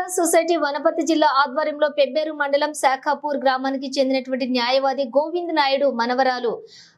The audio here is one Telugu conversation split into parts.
Cross society Wanaparthy జిల్లా ఆధ్వర్యంలో పెబ్బేరు మండలం శాఖాపూర్ గ్రామానికి చెందినటువంటి న్యాయవాది గోవింద్ నాయుడు మనవరాలు.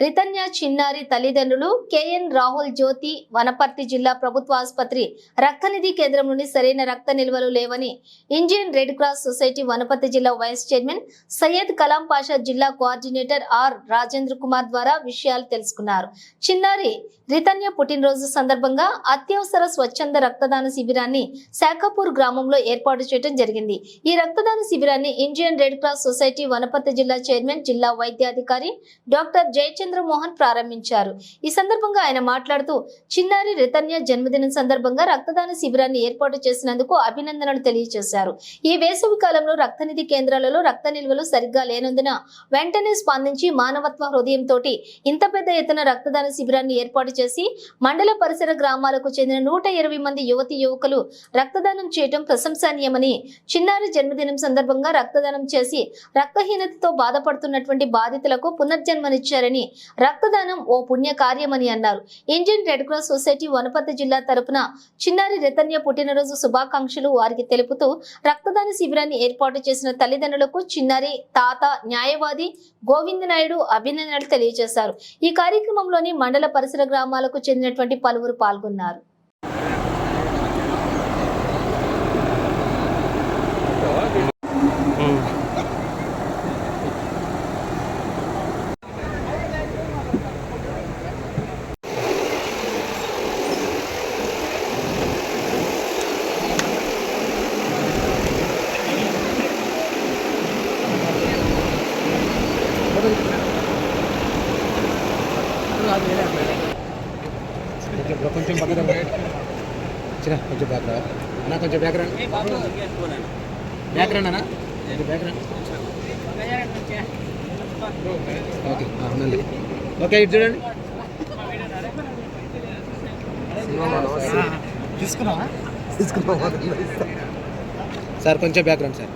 రితన్య చిన్నారి తల్లిదండ్రులు కేఎన్ రాహుల్ జ్యోతి వనపర్తి జిల్లా ప్రభుత్వ ఆసుపత్రి రక్తనిధి కేంద్రం నుండి సరైన రక్త నిల్వలు లేవని Indian red cross society Wanaparthy జిల్లా వైస్ చైర్మన్ సయ్యద్ కలాం పాషా జిల్లా కోఆర్డినేటర్ ఆర్ రాజేంద్ర కుమార్ ద్వారా విషయాలు తెలుసుకున్నారు. చిన్నారి రితన్య పుట్టినరోజు సందర్భంగా అత్యవసర స్వచ్ఛంద రక్తదాన శిబిరాన్ని శాఖపూర్ గ్రామంలో ఏర్పాటు చేయడం జరిగింది. ఈ రక్తదాన శిబిరాన్ని Indian red cross society Wanaparthy జిల్లా చైర్మన్ జిల్లా వైద్యాధికారి డాక్టర్ జయచంద్ర మోహన్ ప్రారంభించారు. ఈ సందర్భంగా ఆయన మాట్లాడుతూ చిన్నారి రితన్య జన్మదినం సందర్భంగా రక్తదాన శిబిరాన్ని ఏర్పాటు చేసినందుకు అభినందనలు తెలియజేశారు. ఈ వేసవి కాలంలో రక్తనిధి కేంద్రాలలో రక్త నిల్వలు సరిగ్గా లేనందున వెంటనే స్పందించి మానవత్వ హృదయంతో ఇంత పెద్ద ఎత్తున రక్తదాన శిబిరాన్ని ఏర్పాటు చేసి మండల పరిసర గ్రామాలకు చెందిన నూట ఇరవై మంది యువతి యువకులు రక్తదానం చేయటం ప్రశంసనీయమని చిన్నారి జన్మదినం సందర్భంగా రక్తదానం చేసి రక్తహీనతతో బాధపడుతున్నటువంటి బాధితులకు పునర్జన్మనిచ్చారని రక్తదానం ఓ పుణ్య కార్యమని అన్నారు. Indian red cross society Wanaparthy జిల్లా తరపున చిన్నారి రితన్య పుట్టినరోజు శుభాకాంక్షలు వారికి తెలుపుతూ రక్తదాన శిబిరాన్ని ఏర్పాటు చేసిన తల్లిదండ్రులకు చిన్నారి తాత న్యాయవాది గోవింద నాయుడు అభినందనలు తెలియజేశారు. ఈ కార్యక్రమంలోని మండల పరిసర గ్రామాలకు చెందినటువంటి పలువురు పాల్గొన్నారు. కొంచెం కొంచెం పక్కన కొంచెం బ్యాక్ అన్న కొంచెం బ్యాక్ రా బ్యాక్ రా అన్న బ్యాక్ ఓకే ఓకే ఇటు చూడండి సార్ కొంచెం బ్యాక్ రండి సార్